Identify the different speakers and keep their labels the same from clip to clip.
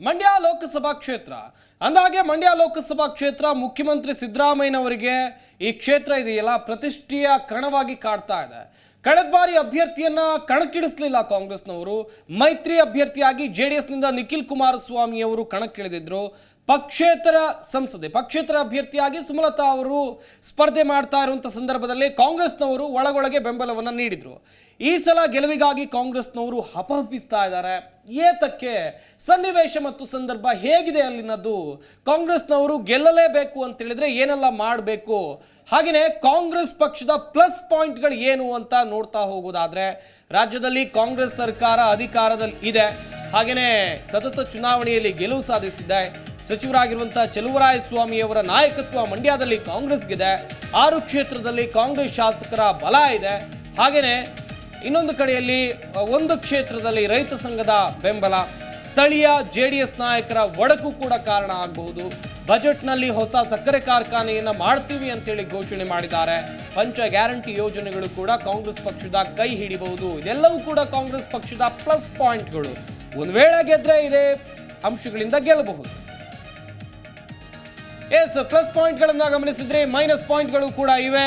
Speaker 1: ಮಂಡ್ಯ ಲೋಕಸಭಾ ಕ್ಷೇತ್ರ. ಅಂದಾಗೆ ಮಂಡ್ಯ ಲೋಕಸಭಾ ಕ್ಷೇತ್ರ ಮುಖ್ಯಮಂತ್ರಿ ಸಿದ್ದರಾಮಯ್ಯನವರಿಗೆ ಈ ಕ್ಷೇತ್ರ ಇದೆಯಲ್ಲ, ಪ್ರತಿಷ್ಠೆಯ ಕಣವಾಗಿ ಕಾಡ್ತಾ ಇದೆ. ಕಳೆದ ಬಾರಿ ಅಭ್ಯರ್ಥಿಯನ್ನ ಕಣಕ್ಕಿಳಿಸಲಿಲ್ಲ ಕಾಂಗ್ರೆಸ್ನವರು. ಮೈತ್ರಿ ಅಭ್ಯರ್ಥಿಯಾಗಿ ಜೆ ಡಿ ಎಸ್ನಿಂದ ನಿಖಿಲ್ ಕುಮಾರಸ್ವಾಮಿ ಅವರು ಕಣಕ್ಕಿಳಿದಿದ್ರು. ಪಕ್ಷೇತರ ಸಂಸದೆ, ಪಕ್ಷೇತರ ಅಭ್ಯರ್ಥಿಯಾಗಿ ಸುಮಲತಾ ಅವರು ಸ್ಪರ್ಧೆ ಮಾಡ್ತಾ ಇರುವಂಥ ಸಂದರ್ಭದಲ್ಲಿ ಕಾಂಗ್ರೆಸ್ನವರು ಒಳಗೊಳಗೆ ಬೆಂಬಲವನ್ನು ನೀಡಿದರು. ಈ ಸಲ ಗೆಲುವಿಗಾಗಿ ಕಾಂಗ್ರೆಸ್ನವರು ಹಪಹಪಿಸ್ತಾ ಇದ್ದಾರೆ. ಏತಕ್ಕೆ? ಸನ್ನಿವೇಶ ಮತ್ತು ಸಂದರ್ಭ ಹೇಗಿದೆ ಅಲ್ಲಿನದು ಕಾಂಗ್ರೆಸ್ನವರು ಗೆಲ್ಲಲೇಬೇಕು ಅಂತೇಳಿದರೆ ಏನೆಲ್ಲ ಮಾಡಬೇಕು? ಹಾಗೆಯೇ ಕಾಂಗ್ರೆಸ್ ಪಕ್ಷದ ಪ್ಲಸ್ ಪಾಯಿಂಟ್ಗಳು ಏನು ಅಂತ ನೋಡ್ತಾ ಹೋಗೋದಾದರೆ, ರಾಜ್ಯದಲ್ಲಿ ಕಾಂಗ್ರೆಸ್ ಸರ್ಕಾರ ಅಧಿಕಾರದಲ್ಲಿ ಇದೆ. ಹಾಗೆಯೇ ಸತತ ಚುನಾವಣೆಯಲ್ಲಿ ಗೆಲುವು ಸಾಧಿಸಿದೆ. ಸಚಿವರಾಗಿರುವಂತಹ ಚಲುವರಾಯ ಸ್ವಾಮಿ ಅವರ ನಾಯಕತ್ವ ಮಂಡ್ಯದಲ್ಲಿ ಕಾಂಗ್ರೆಸ್ಗಿದೆ. ಆರು ಕ್ಷೇತ್ರದಲ್ಲಿ ಕಾಂಗ್ರೆಸ್ ಶಾಸಕರ ಬಲ ಇದೆ. ಹಾಗೆಯೇ ಇನ್ನೊಂದು ಕಡೆಯಲ್ಲಿ, ಒಂದು ಕ್ಷೇತ್ರದಲ್ಲಿ ರೈತ ಸಂಘದ ಬೆಂಬಲ, ಸ್ಥಳೀಯ ಜೆ ನಾಯಕರ ಒಡಕು ಕೂಡ ಕಾರಣ ಆಗಬಹುದು. ಬಜೆಟ್ನಲ್ಲಿ ಹೊಸ ಸಕ್ಕರೆ ಕಾರ್ಖಾನೆಯನ್ನು ಮಾಡ್ತೀವಿ ಅಂತೇಳಿ ಘೋಷಣೆ ಮಾಡಿದ್ದಾರೆ. ಪಂಚ ಗ್ಯಾರಂಟಿ ಯೋಜನೆಗಳು ಕೂಡ ಕಾಂಗ್ರೆಸ್ ಪಕ್ಷದ ಕೈ ಹಿಡಿಬಹುದು. ಇದೆಲ್ಲವೂ ಕೂಡ ಕಾಂಗ್ರೆಸ್ ಪಕ್ಷದ ಪ್ಲಸ್ ಪಾಯಿಂಟ್ಗಳು. ಒಂದು ವೇಳೆ ಗೆದ್ರೆ ಇದೇ ಅಂಶಗಳಿಂದ ಗೆಲ್ಲಬಹುದು. ಎಸ್ ಪ್ಲಸ್ ಪಾಯಿಂಟ್ಗಳನ್ನು ಗಮನಿಸಿದ್ರೆ ಮೈನಸ್ ಪಾಯಿಂಟ್ಗಳು ಕೂಡ ಇವೆ.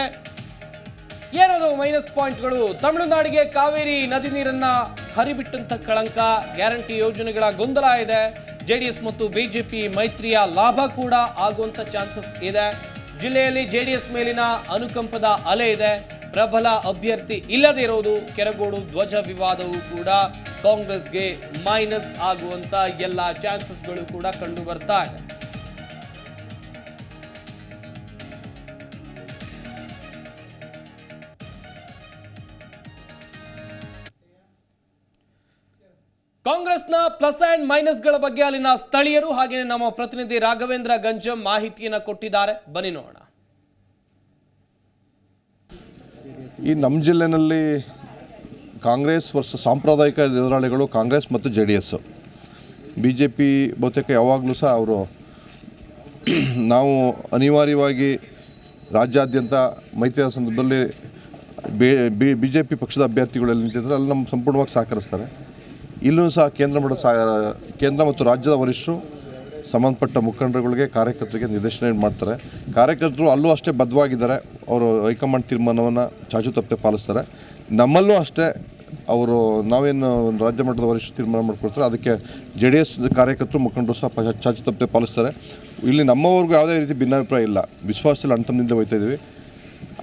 Speaker 1: ಏನದು ಮೈನಸ್ ಪಾಯಿಂಟ್ಗಳು ತಮಿಳುನಾಡಿಗೆ ಕಾವೇರಿ ನದಿ ನೀರನ್ನ ಹರಿಬಿಟ್ಟಂತ ಕಳಂಕ ಗ್ಯಾರಂಟಿ ಯೋಜನೆಗಳ ಗೊಂದಲ ಇದೆ. ಜೆಡಿಎಸ್ ಮತ್ತು ಬಿಜೆಪಿ ಮೈತ್ರಿಯ ಲಾಭ ಕೂಡ ಆಗುವಂತ ಚಾನ್ಸಸ್ ಇದೆ. ಜಿಲ್ಲೆಯಲ್ಲಿ ಜೆಡಿಎಸ್ ಮೇಲಿನ ಅನುಕಂಪದ ಅಲೆ ಇದೆ. ಪ್ರಬಲ ಅಭ್ಯರ್ಥಿ ಇಲ್ಲದೆ ಇರೋದು ಕೆರಗೋಡು ಧ್ವಜ ವಿವಾದವು ಕೂಡ ಕಾಂಗ್ರೆಸ್ಗೆ ಮೈನಸ್ ಆಗುವಂತ ಎಲ್ಲ ಚಾನ್ಸಸ್ಗಳು ಕೂಡ ಕಂಡು ಬರ್ತಾ ಇದೆ. ಕಾಂಗ್ರೆಸ್ನ ಪ್ಲಸ್ ಅಂಡ್ ಮೈನಸ್ಗಳ ಬಗ್ಗೆ ಅಲ್ಲಿನ ಸ್ಥಳೀಯರು ಹಾಗೆಯೇ ನಮ್ಮ ಪ್ರತಿನಿಧಿ ರಾಘವೇಂದ್ರ ಗಂಜಂ ಮಾಹಿತಿಯನ್ನು ಕೊಟ್ಟಿದ್ದಾರೆ. ಬನ್ನಿ ನೋಡೋಣ.
Speaker 2: ಈ ನಮ್ಮ ಜಿಲ್ಲೆನಲ್ಲಿ ಕಾಂಗ್ರೆಸ್ ವರ್ಷ ಸಾಂಪ್ರದಾಯಿಕ ಎದುರಾಳಿಗಳು ಕಾಂಗ್ರೆಸ್ ಮತ್ತು J D S B J P ಬಹುತೇಕ ಯಾವಾಗಲೂ ಸಹ ಅವರು ನಾವು ಅನಿವಾರ್ಯವಾಗಿ ರಾಜ್ಯಾದ್ಯಂತ ಮೈತ್ರಿಯ ಸಂದರ್ಭದಲ್ಲಿ ಬಿ ಬಿ ಜೆ ಪಿ ಪಕ್ಷದ ಅಭ್ಯರ್ಥಿಗಳಲ್ಲಿ ನಿಂತಿದ್ದಾರೆ ಅಲ್ಲಿ ನಮ್ಮ ಸಂಪೂರ್ಣವಾಗಿ ಸಹಕರಿಸ್ತಾರೆ. ಇಲ್ಲೂ ಸಹ ಕೇಂದ್ರ ಸಹ, ಕೇಂದ್ರ ಮತ್ತು ರಾಜ್ಯದ ವರಿಷ್ಠರು ಸಂಬಂಧಪಟ್ಟ ಮುಖಂಡರುಗಳಿಗೆ ಕಾರ್ಯಕರ್ತರಿಗೆ ನಿರ್ದೇಶನ ಮಾಡ್ತಾರೆ. ಕಾರ್ಯಕರ್ತರು ಅಲ್ಲೂ ಅಷ್ಟೇ ಬದ್ಧವಾಗಿದ್ದಾರೆ. ಅವರು ಹೈಕಮಾಂಡ್ ತೀರ್ಮಾನವನ್ನು ಚಾಚು ತಪ್ಪೆ ಪಾಲಿಸ್ತಾರೆ. ನಮ್ಮಲ್ಲೂ ಅಷ್ಟೇ ಅವರು ನಾವೇನು ರಾಜ್ಯ ಮಟ್ಟದ ವರಿಷ್ಠ ತೀರ್ಮಾನ ಮಾಡಿಕೊಡ್ತಾರೆ. ಅದಕ್ಕೆ ಜೆ ಡಿ ಎಸ್ ಕಾರ್ಯಕರ್ತರು, ಮುಖಂಡರು ಸಹ ಚಾಚು ತಪ್ಪೆ ಪಾಲಿಸ್ತಾರೆ. ಇಲ್ಲಿ ನಮ್ಮವ್ರಿಗೂ ಯಾವುದೇ ರೀತಿ ಭಿನ್ನಾಭಿಪ್ರಾಯ ಇಲ್ಲ. ವಿಶ್ವಾಸದಲ್ಲಿ ಅಣ್ತನದಿಂದ ಹೋಗ್ತಾ ಇದ್ದೀವಿ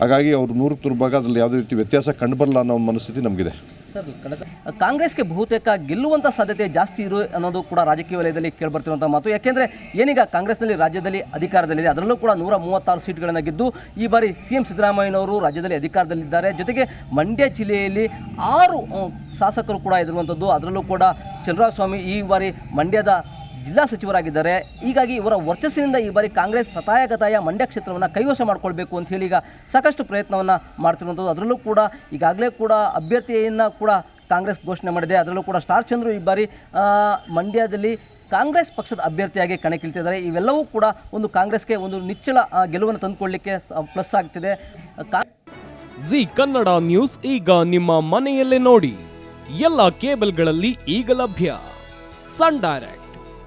Speaker 2: ಹಾಗಾಗಿ ಅವರು ನೂರಕ್ಕೆ ನೂರು ಭಾಗ ಅದರಲ್ಲಿ ಯಾವುದೇ ರೀತಿ ವ್ಯತ್ಯಾಸ ಕಂಡುಬರಲ್ಲ ಅನ್ನೋ ಮನಸ್ಥಿತಿ ನಮಗಿದೆ.
Speaker 3: ಸರ್ ಕಳೆದ ಕಾಂಗ್ರೆಸ್ಗೆ ಬಹುತೇಕ ಗೆಲ್ಲುವಂಥ ಸಾಧ್ಯತೆ ಜಾಸ್ತಿ ಇರು ಅನ್ನೋದು ಕೂಡ ರಾಜಕೀಯ ವಲಯದಲ್ಲಿ ಕೇಳಿಬರ್ತಿರುವಂಥ ಮಾತು. ಯಾಕೆಂದರೆ ಏನೀಗ ಕಾಂಗ್ರೆಸ್ನಲ್ಲಿ ರಾಜ್ಯದಲ್ಲಿ ಅಧಿಕಾರದಲ್ಲಿದೆ. ಅದರಲ್ಲೂ ಕೂಡ ನೂರ ಮೂವತ್ತಾರು ಸೀಟ್ಗಳನ್ನು ಗೆದ್ದು ಈ ಬಾರಿ ಸಿ ಎಂ ಸಿದ್ದರಾಮಯ್ಯನವರು ರಾಜ್ಯದಲ್ಲಿ ಅಧಿಕಾರದಲ್ಲಿದ್ದಾರೆ. ಜೊತೆಗೆ ಮಂಡ್ಯ ಜಿಲ್ಲೆಯಲ್ಲಿ ಆರು ಶಾಸಕರು ಕೂಡ ಇರುವಂಥದ್ದು ಅದರಲ್ಲೂ ಕೂಡ ಚಂದ್ರಸ್ವಾಮಿ ಈ ಬಾರಿ ಮಂಡ್ಯದ ಜಿಲ್ಲಾ ಸಚಿವರಾಗಿದ್ದಾರೆ. ಹೀಗಾಗಿ ಇವರ ವರ್ಚಸ್ಸಿನಿಂದ ಈ ಬಾರಿ ಕಾಂಗ್ರೆಸ್ ಸತಾಯಗತಾಯ ಮಂಡ್ಯ ಕ್ಷೇತ್ರವನ್ನು ಕೈವಶ ಮಾಡಿಕೊಳ್ಬೇಕು ಅಂತ ಹೇಳಿ ಈಗ ಸಾಕಷ್ಟು ಪ್ರಯತ್ನವನ್ನು ಮಾಡ್ತಿರುವಂಥದ್ದು. ಅದರಲ್ಲೂ ಕೂಡ ಈಗಾಗಲೇ ಕೂಡ ಅಭ್ಯರ್ಥಿಯನ್ನು ಕೂಡ ಕಾಂಗ್ರೆಸ್ ಘೋಷಣೆ ಮಾಡಿದೆ. ಅದರಲ್ಲೂ ಕೂಡ ಸ್ಟಾರ್ ಚಂದ್ರು ಈ ಬಾರಿ ಮಂಡ್ಯದಲ್ಲಿ ಕಾಂಗ್ರೆಸ್ ಪಕ್ಷದ ಅಭ್ಯರ್ಥಿಯಾಗಿ ಕಣಕ್ಕಿಳ್ತಿದ್ದಾರೆ. ಇವೆಲ್ಲವೂ ಕೂಡ ಒಂದು ಕಾಂಗ್ರೆಸ್ಗೆ ಒಂದು ನಿಚ್ಚಳ ಗೆಲುವನ್ನು ತಂದುಕೊಳ್ಳಿಕ್ಕೆ ಪ್ಲಸ್ ಆಗ್ತಿದೆ.
Speaker 4: ಜಿ ಕನ್ನಡ ನ್ಯೂಸ್ ಈಗ ನಿಮ್ಮ ಮನೆಯಲ್ಲೇ ನೋಡಿ. ಎಲ್ಲ ಕೇಬಲ್ಗಳಲ್ಲಿ ಈಗ ಲಭ್ಯ. Sun Direct.